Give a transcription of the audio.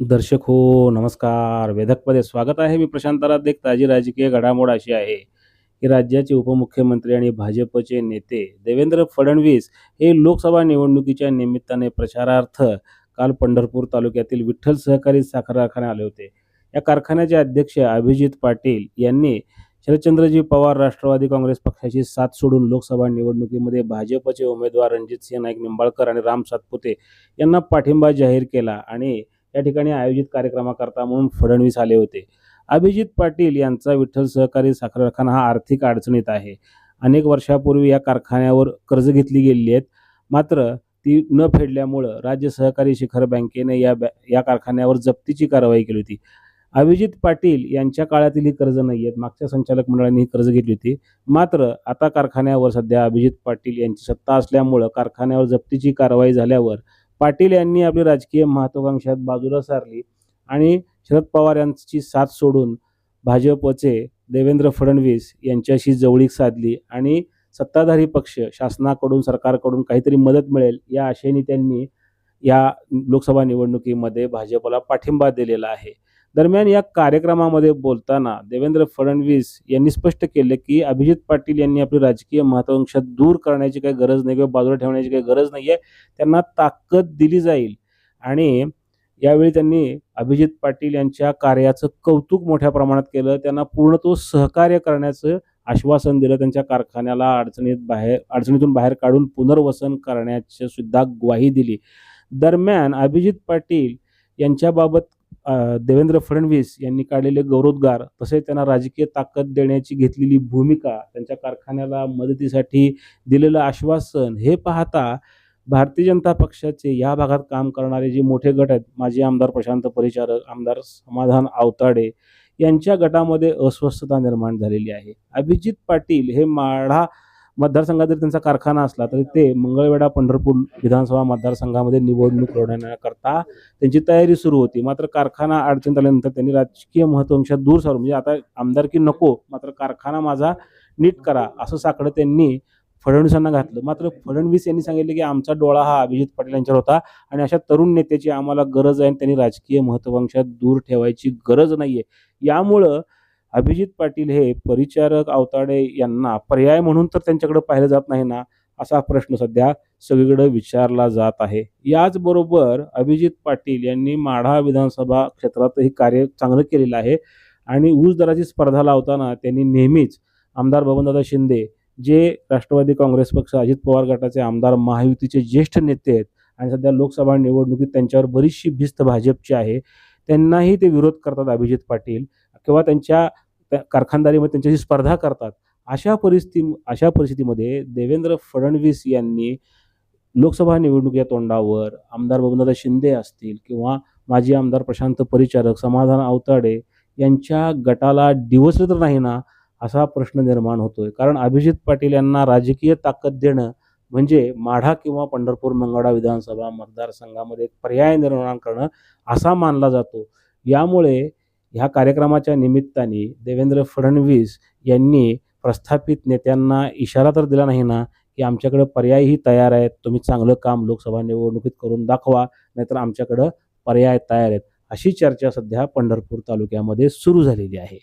दर्शक हो नमस्कार. वेधकमध्ये स्वागत आहे. मी प्रशांत रात एक ताजी राजकीय घडामोड अशी आहे की राज्याचे उपमुख्यमंत्री आणि भाजपचे नेते देवेंद्र फडणवीस हे लोकसभा निवडणुकीच्या निमित्ताने प्रचारार्थ काल पंढरपूर तालुक्यातील विठ्ठल सहकारी साखर कारखाने आले होते. या कारखान्याचे अध्यक्ष अभिजित पाटील यांनी शरदचंद्रजी पवार राष्ट्रवादी काँग्रेस पक्षाची साथ सोडून लोकसभा निवडणुकीमध्ये भाजपचे उमेदवार रणजितसिंह नाईक निंबाळकर आणि राम सातपुते यांना पाठिंबा जाहीर केला आणि या ठिकाणी आयोजित कार्यक्रमाकरता म्हणून फडणवीस आले होते. अभिजित पाटील यांचा विठ्ठल सहकारी साखर कारखाना हा आर्थिक अडचणीत आहे. अनेक वर्षापूर्वी या कारखान्यावर कर्ज घेतली गेलेली आहेत. मात्र ती न फेडल्यामुळं राज्य सहकारी शिखर बँकेने या बॅ या कारखान्यावर जप्तीची कारवाई केली होती. अभिजित पाटील यांच्या काळातील ही कर्ज नाही आहेत. मागच्या संचालक मंडळाने ही कर्ज घेतली होती. मात्र आता कारखान्यावर सध्या अभिजित पाटील यांची सत्ता असल्यामुळं कारखान्यावर जप्तीची कारवाई झाल्यावर पाटील यांनी आपली राजकीय महत्वाकांक्षा बाजूला सारली आणि शरद पवार यांची साथ सोडून भाजपचे देवेंद्र फडणवीस यांच्याशी जवळीक साधली आणि सत्ताधारी पक्ष शासनाकडून सरकारकडून काहीतरी मदत मिळेल या आशेने त्यांनी या लोकसभा निवडणुकीमध्ये भाजपला पाठिंबा दिलेला आहे. दरम्यान या कार्यक्रमामध्ये बोलताना देवेंद्र फडणवीस यांनी स्पष्ट केले की अभिजित पाटील यांनी आपली राजकीय महत्वाकांक्षा दूर करण्याची काही गरज नाही किंवा बाजूला ठेवण्याची काही गरज नाही आहे त्यांना ताकद दिली जाईल. आणि यावेळी त्यांनी अभिजित पाटील यांच्या कार्याचं कौतुक मोठ्या प्रमाणात केलं. त्यांना पूर्णत्व सहकार्य करण्याचं आश्वासन दिलं. त्यांच्या कारखान्याला अडचणीत बाहेर अडचणीतून बाहेर काढून पुनर्वसन करण्याची सुद्धा ग्वाही दिली. दरम्यान अभिजित पाटील यांच्याबाबत देवेंद्र फडणवीस यांनी काढलेले गौरवोद्गार तसेच त्यांना राजकीय ताकद देण्याची घेतलेली भूमिका त्यांच्या कारखान्याला मदतीसाठी दिलेलं आश्वासन हे पाहता भारतीय जनता पक्षाचे या भागात काम करणारे जे मोठे गट आहेत माजी आमदार प्रशांत परिचारक आमदार समाधान आवताडे यांच्या गटामध्ये अस्वस्थता निर्माण झालेली आहे. अभिजित पाटील हे माढा मतदारसंघात जर त्यांचा कारखाना असला तरी ते मंगळवेढा पंढरपूर विधानसभा मतदारसंघामध्ये निवडणूक लढवण्याकरता त्यांची तयारी सुरू होती. मात्र कारखाना अडचणीत आल्यानंतर त्यांनी राजकीय महत्वाकांक्षा दूर सारून म्हणजे आता आमदारकी नको मात्र कारखाना माझा नीट करा असं साकडं त्यांनी फडणवीसांना घातलं. मात्र फडणवीस यांनी सांगितले की आमचा डोळा हा अभिजित पाटील यांच्यावर होता आणि अशा तरुण नेत्याची आम्हाला गरज आहे आणि त्यांनी राजकीय महत्वाकांक्षा दूर ठेवायची गरज नाही आहे यामुळं अभिजित पाटील हे परिचारक आवताडे यांना पर्याय म्हणून तर त्यांच्याकडे पाहिलं जात नाही ना असा प्रश्न सध्या सगळीकडे विचारला जात आहे. याचबरोबर अभिजित पाटील यांनी माढा विधानसभा क्षेत्रातही कार्य चांगलं केलेलं आहे आणि ऊस दराची स्पर्धा लावताना त्यांनी नेहमीच आमदार बबनदादा शिंदे जे राष्ट्रवादी काँग्रेस पक्ष अजित पवार गटाचे आमदार महायुतीचे ज्येष्ठ नेते आहेत आणि सध्या लोकसभा निवडणुकीत त्यांच्यावर बरीचशी भिस्त भाजपची आहे त्यांनाही ते विरोध करतात अभिजित पाटील. किंवा त्यांच्या कारखानदारीमध्ये त्यांच्याशी स्पर्धा करतात. अशा परिस्थिती अशा परिस्थितीमध्ये देवेंद्र फडणवीस यांनी लोकसभा निवडणुकीच्या तोंडावर आमदार बबनदादा शिंदे असतील किंवा माजी आमदार प्रशांत परिचारक समाधान अवताडे यांच्या गटाला डिवसलं तर नाही ना असा प्रश्न निर्माण होतोय. कारण अभिजित पाटील यांना राजकीय ताकद देणं म्हणजे माढा किंवा पंढरपूर मंगळा विधानसभा मतदारसंघामध्ये एक पर्याय निर्माण करणं असा मानला जातो. यामुळे ह्या कार्यक्रमाच्या निमित्ताने देवेंद्र फडणवीस यांनी प्रस्थापित नेत्यांना इशारा तर दिला नाही ना की आमच्याकडं पर्यायही तयार आहेत. तुम्ही चांगलं काम लोकसभा निवडणुकीत करून दाखवा नाहीतर आमच्याकडं पर्याय तयार आहेत. अशी चर्चा सध्या पंढरपूर तालुक्यामध्ये सुरू झालेली आहे.